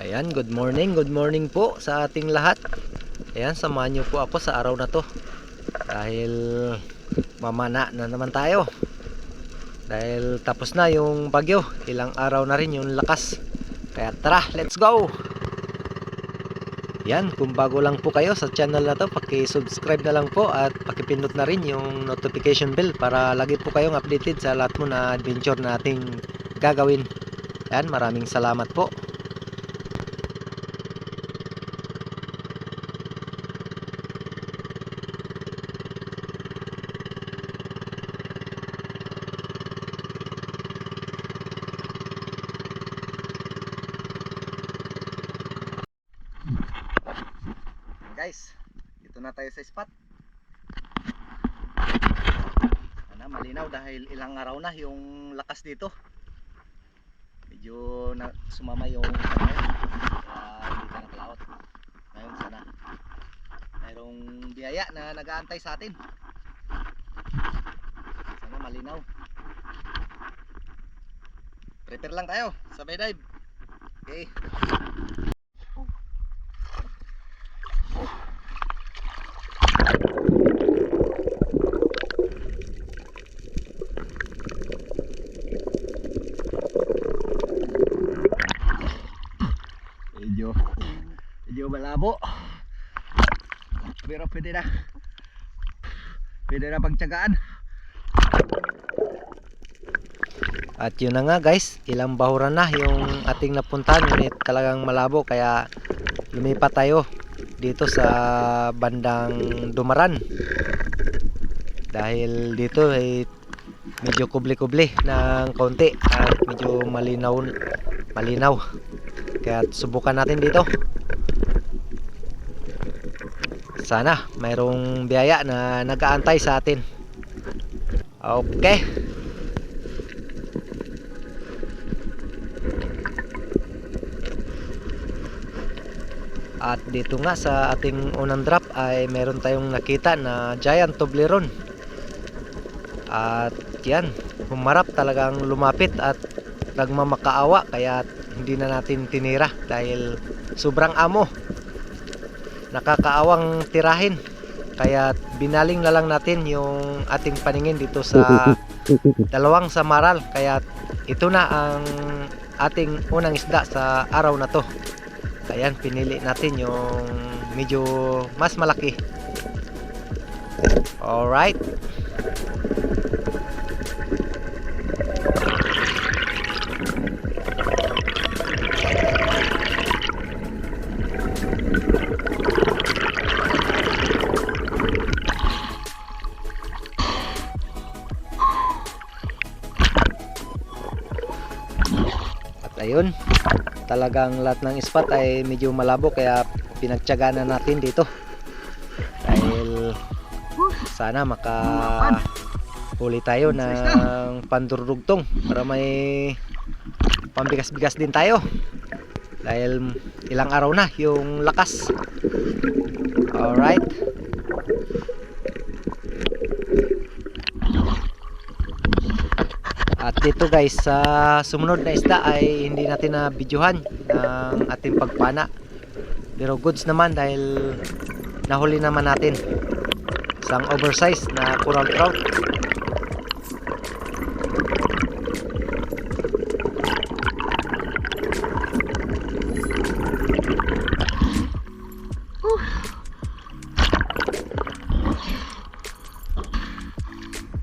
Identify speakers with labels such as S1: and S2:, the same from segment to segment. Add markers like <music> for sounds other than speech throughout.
S1: Ayan, good morning, good morning po sa ating lahat. Ayan, samahan niyo po ako sa araw na to. Dahil mamana na naman tayo. Dahil tapos na yung bagyo, ilang araw na rin yung lakas. Kaya tara, let's go! Yan, kung bago lang po kayo sa channel na to, paki-subscribe na lang po at paki-pindot na rin yung notification bell para lagi po kayong updated sa lahat mo na adventure na ating gagawin. Yan, maraming salamat po. Guys, dito na tayo sa spot. Sana malinaw dahil ilang araw na yung lakas dito. Medyo na, sumama yung ano, kaya hindi ka naklaot. Ngayon sana mayroong biyaya na nag-aantay sa atin. Sana malinaw. Prepare lang tayo, sabay dive. Okay. medyo medyo malabo pero pwede na. Pwede na pagtsagaan. At yun na nga guys. Ilang bahuran na yung ating napuntahan. Ngunit talagang malabo kaya lumipat tayo dito sa bandang Dumaran. Dahil dito ay medyo kubli-kubli ng konti at medyo malinaw malinaw. Kaya subukan natin dito. Sana mayroong biyaya na nag-aantay sa atin. Okay. At dito nga sa ating unang drop ay meron tayong nakita na giant Toblerone. At yan, humarap talagang lumapit at nagmamakaawa kaya hindi na natin tinira dahil sobrang amo nakakaawang tirahin. Kaya binaling na lang natin yung ating paningin dito sa <laughs> dalawang samaral kaya ito na ang ating unang isda sa araw na to. Kaya pinili natin yung medyo mas malaki. Alright ayun, talagang lahat ng spot ay medyo malabo kaya pinagtyaga na natin dito. Dahil sana maka huli tayo ng pandurugtong para may pambigas-bigas din tayo. Dahil ilang araw na yung lakas. Alright. At dito guys, sa sumunod na isda ay hindi natin na videohan ng ating pagpana. Pero goods naman dahil nahuli naman natin isang oversize na coral trout.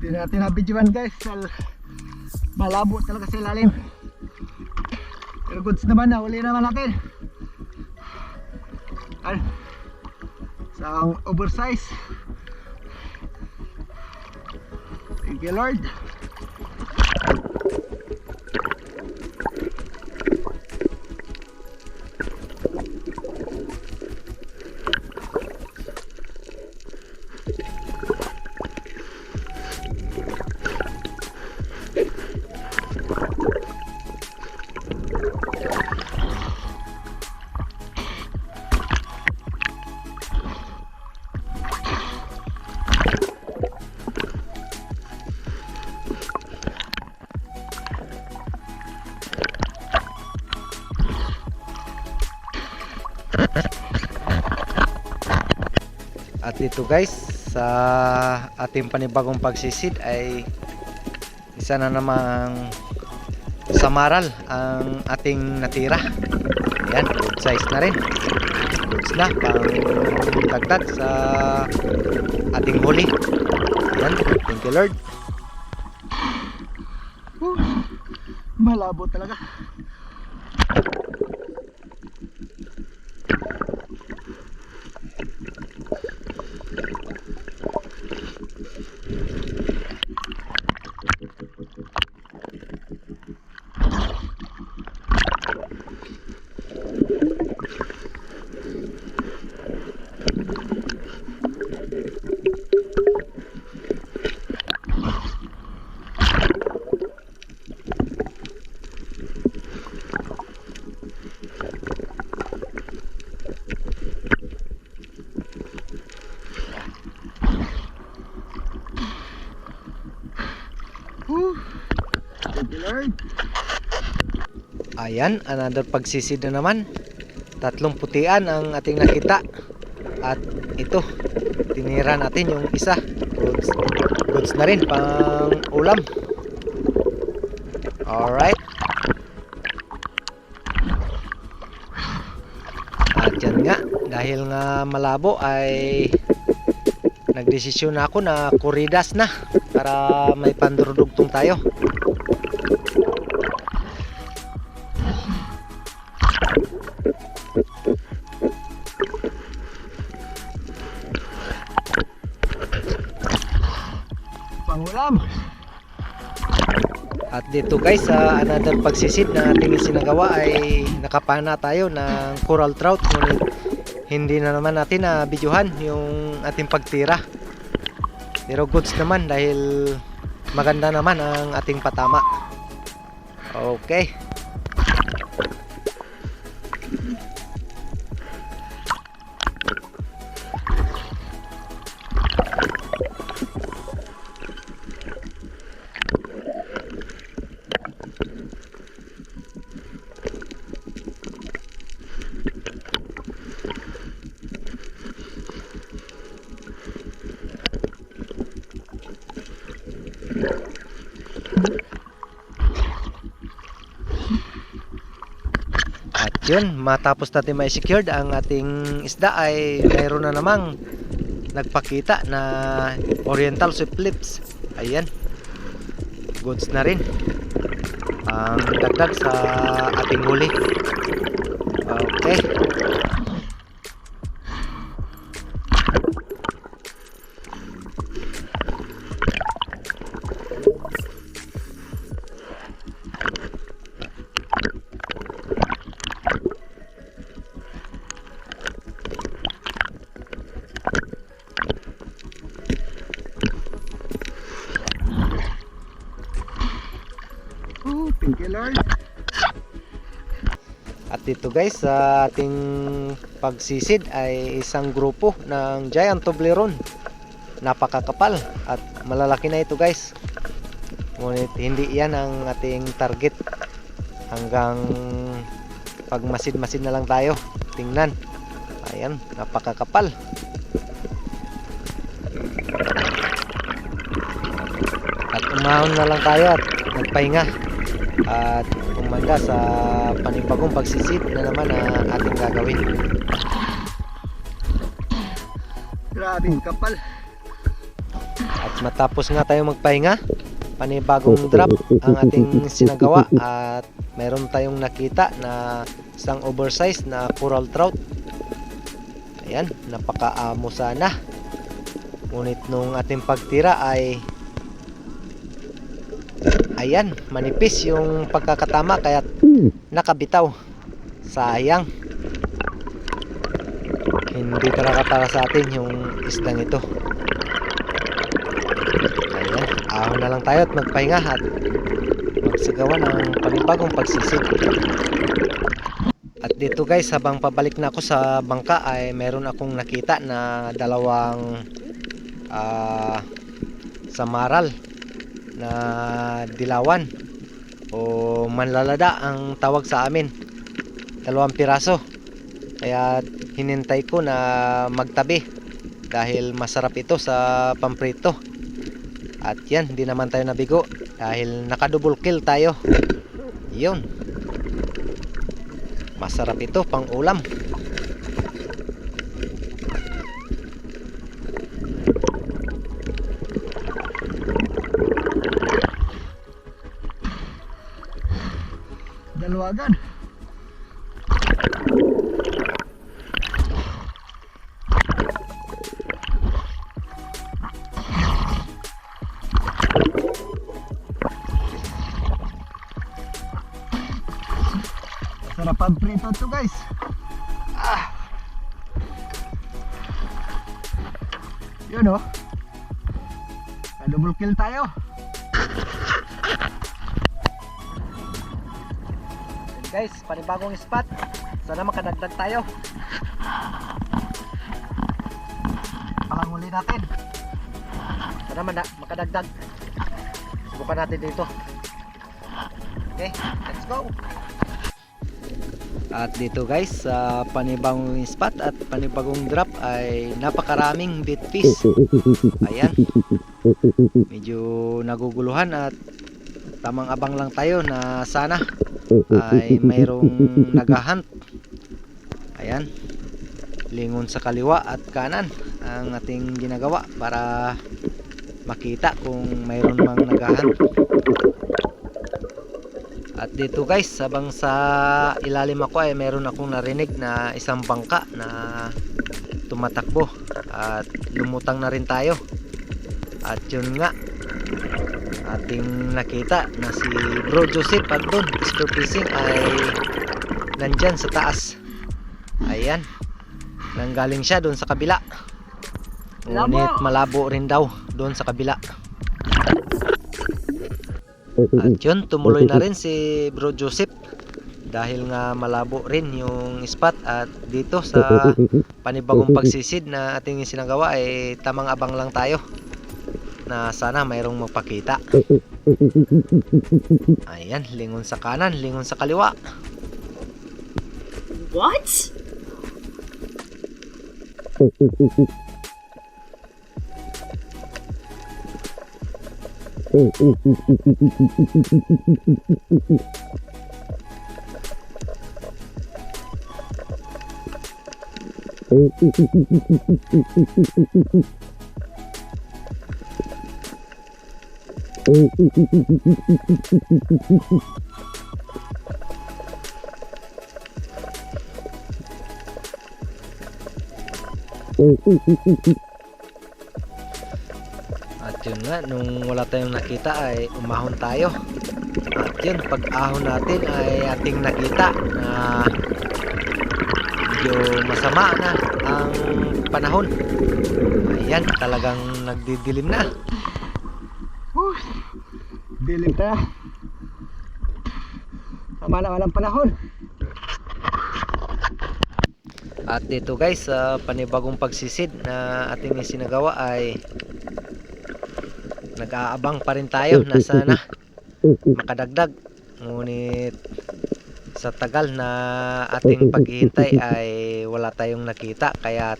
S1: Hindi natin na videohan guys dahil malabo talaga sa ilalim. Pero goods naman na uli naman natin. Ano isang oversize. Thank you lord At ito guys, sa ating panibagong pagsisid ay isa na namang samaral ang ating natira. Yan, good size na rin. Goods na, pang dagdag sa ating huli. Yan, thank you Lord.
S2: Malabo talaga. Whew. Thank
S1: Ayan, another pagsisid na naman. Tatlong putian ang ating nakita. At ito, tinira natin yung isa. Goods, goods na rin, pang ulam. Alright. At yan nga, dahil nga malabo ay nagdesisyon na ako na kuridas na para may pandurudugtong tayo.
S2: Pangulam.
S1: At dito guys, sa another pagsisid na ating isinagawa ay nakapana tayo ng coral trout ngunit hindi na naman natin na videohan yung ating pagtira. Pero goods naman dahil maganda naman ang ating patama. Okay. Yun, matapos natin may secured ang ating isda ay mayroon na namang nagpakita na oriental sweet lips. Ayan. Goods na rin. Ang dagdag sa ating huli. Okay. At dito guys, sa ating pagsisid ay isang grupo ng giant toblerone. Napakakapal at malalaki na ito guys. Ngunit hindi yan ang ating target. Hanggang pagmasid-masid na lang tayo. Tingnan. Ayan, napakakapal. At umahon na lang tayo at nagpahinga. At umanda sa panibagong pagsisid na naman na ating gagawin.
S2: Grabing kapal.
S1: At matapos nga tayo magpahinga, panibagong drop ang ating sinagawa at meron tayong nakita na isang oversized na coral trout. Ayan, napakaamo sana. Ngunit nung ating pagtira ay ayan, manipis yung pagkakatama kaya nakabitaw. Sayang. Hindi talaga para sa atin yung isdang ito. Ayan, ahon na lang tayo at magpahinga at magsagawa ng panibagong pagsisid. At dito guys, habang pabalik na ako sa bangka ay meron akong nakita na dalawang ah, samaral na dilawan o manlalada ang tawag sa amin. Dalawang piraso. Kaya hinintay ko na magtabi dahil masarap ito sa pamprito. At yan, hindi naman tayo nabigo dahil naka-double kill tayo. Yun. Masarap ito pang ulam.
S2: Dalawagan. Sarap ang prito to guys. Ah. Yun oh. Double kill tayo.
S1: Guys, panibagong spot. Sana makadagdag tayo. Pakanguli natin. Sana makadagdag. Subukan natin dito. Okay, let's go. At dito guys, sa panibagong spot at panibagong drop ay napakaraming bit fish. Ayan. Medyo naguguluhan at tamang abang lang tayo na sana ay <laughs> mayroong naghahunt. Ayan. Lingon sa kaliwa at kanan ang ating ginagawa para makita kung mayroon mang naghahunt. At dito guys, sabang sa ilalim ako ay meron akong narinig na isang bangka na tumatakbo at lumutang na rin tayo. At yun nga, ating nakita na si Bro Joseph pag doon, spear fishing ay nandyan sa taas. Ayan, nanggaling siya doon sa kabila. Ngunit malabo rin daw doon sa kabila. At yun, tumuloy na rin si Bro Joseph dahil nga malabo rin yung spot at dito sa panibagong pagsisid na ating sinagawa ay tamang abang lang tayo na sana mayroong magpakita. Ayan, lingon sa kanan, lingon sa kaliwa.
S3: What? <laughs>
S1: At yun nga, nung wala tayong nakita ay umahon tayo. At yun, pag ahon natin ay ating nakita na medyo masama na ang panahon. Ayan, talagang nagdidilim na.
S2: Dilim tayo. Tama naman ang panahon.
S1: At dito guys, sa panibagong pagsisid na ating isinagawa ay nag-aabang pa rin tayo na sana makadagdag. Ngunit sa tagal na ating paghihintay ay wala tayong nakita kaya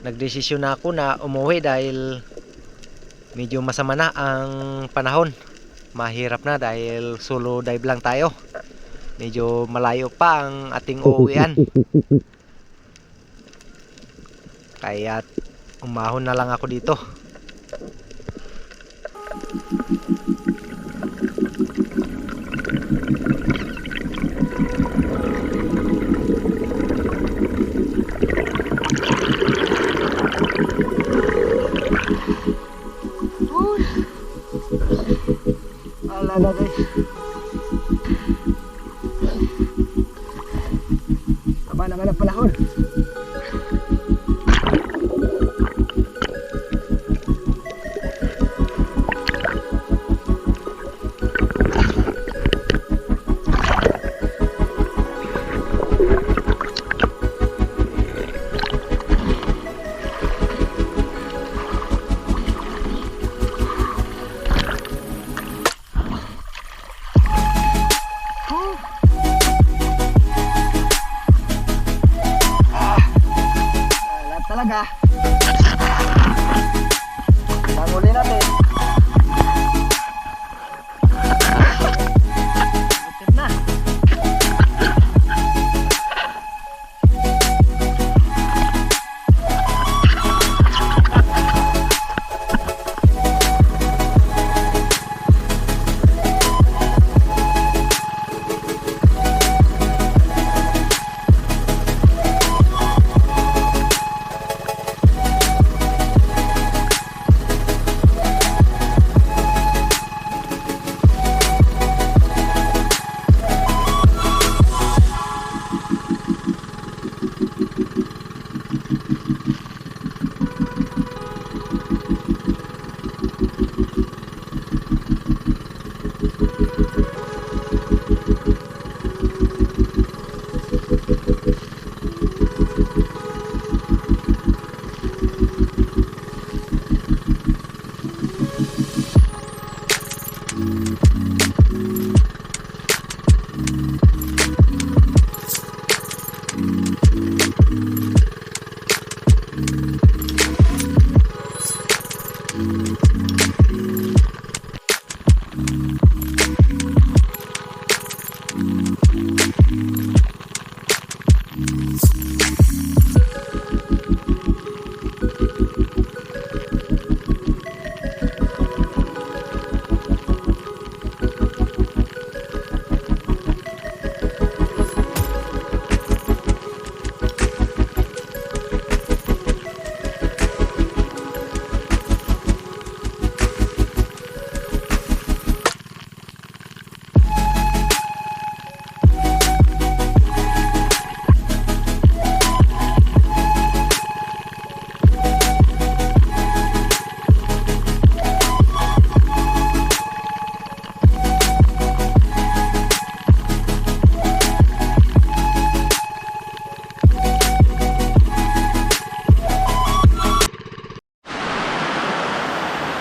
S1: nagdesisyon na ako na umuwi dahil medyo masama na ang panahon. Mahirap na dahil solo dive lang tayo. Medyo malayo pa ang ating <laughs> uuwian. Kaya umahon na lang ako dito.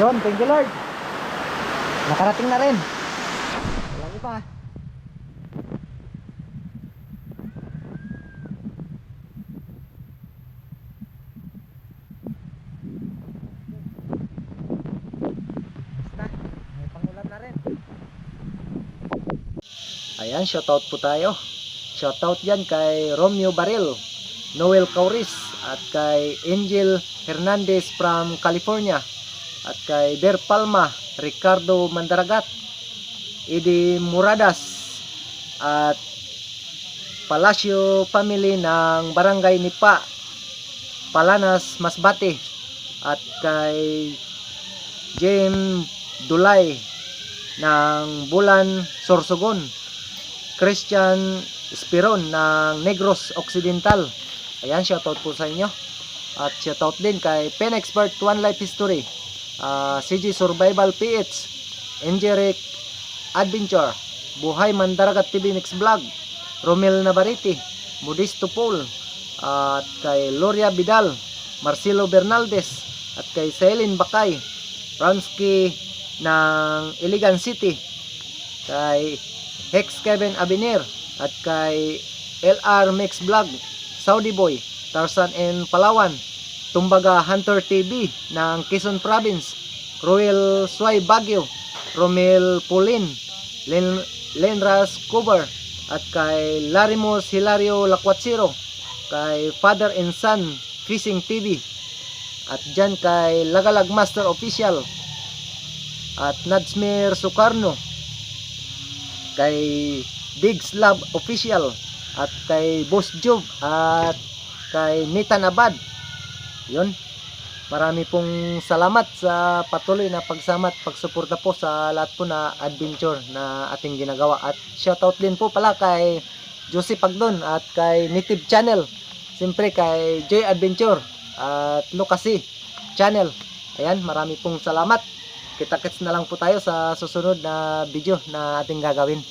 S1: Yun, thank you Lord. Nakarating na rin. Walang iba. Ayan, shoutout po tayo. Shoutout yan kay Romeo Baril, Noel Cauris, at kay Angel Hernandez from California at kay Ber Palma, Ricardo Mandaragat, Edi Muradas at Palacio family ng Barangay Nipa, Palanas, Masbate at kay Jim Dulay ng Bulan, Sorsogon, Christian Espiron ng Negros Occidental. Ayan, shoutout po sa inyo. At shoutout din kay Pen Expert One Life History ah, CG Survival PH, Enjeric Adventure, Buhay Mandaragat TV Mix Vlog, Romel Navarite, Modisto Paul, at kay Loria Vidal, Marcelo Bernaldez, at kay Selin Bakay, Ramsky ng Iligan City, kay Hex Kevin Abinir, at kay LR Mix Vlog, Saudi Boy, Tarzan and Palawan, Tumbaga Hunter TV ng Quezon Province, Royal Suay Baguio, Romel Pulin, Len Lenras Cover, at kay Larimos Hilario Lacuatsiro, kay Father and Son Fishing TV, at dyan kay Lagalag Master Official, at Nadsmir Sukarno, kay Digs Love Official, at kay Boss Job, at kay Nitan Abad, yun. Marami pong salamat sa patuloy na pagsama at pagsuporta po sa lahat po na adventure na ating ginagawa. At shoutout din po pala kay Josie Pagdon at kay Native Channel. Siyempre kay Joy Adventure at Lucasi Channel. Ayan, marami pong salamat. Kita-kits na lang po tayo sa susunod na video na ating gagawin.